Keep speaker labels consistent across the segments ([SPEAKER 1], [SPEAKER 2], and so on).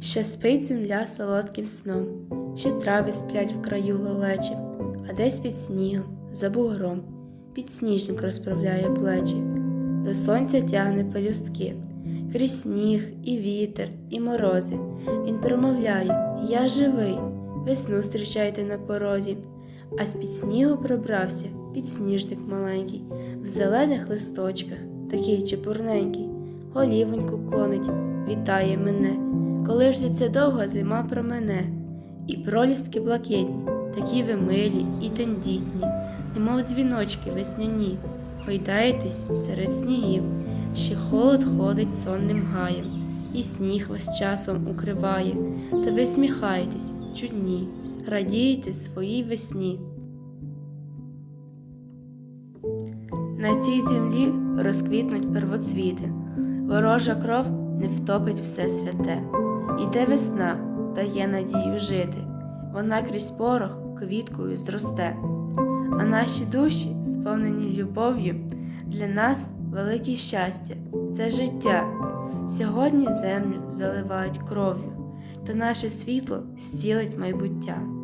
[SPEAKER 1] Ще спить земля солодким сном, ще трави сплять в краю лелечі, а десь під снігом, за бугром, підсніжник розправляє плечі, до сонця тягне пелюстки, крізь сніг, і вітер, і морози. Він промовляє Я живий, весну зустрічайте на порозі. А з-під снігу пробрався підсніжник маленький, в зелених листочках, такий чепурненький, голівоньку клонить, вітає мене, коли ж ця довга зима про мене, і пролістки блакитні, такі ви милі і тендітні, немов дзвіночки весняні, гойдаєтесь серед снігів, ще холод ходить сонним гаєм, і сніг вас часом укриває, та ви сміхаєтесь, чудні, радієте своїй весні. На цій землі розквітнуть первоцвіти, ворожа кров не втопить все святе. Іде весна, дає надію жити, вона крізь порох квіткою зросте. А наші душі, сповнені любов'ю, для нас велике щастя, це життя. Сьогодні землю заливають кров'ю, та наше світло зцілить майбуття.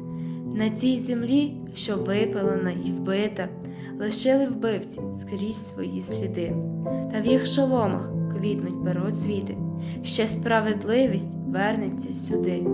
[SPEAKER 1] На цій землі, що випалена і вбита, лишили вбивці скрізь свої сліди, та в їх шоломах квітнуть пероцвіти, ще справедливість вернеться сюди.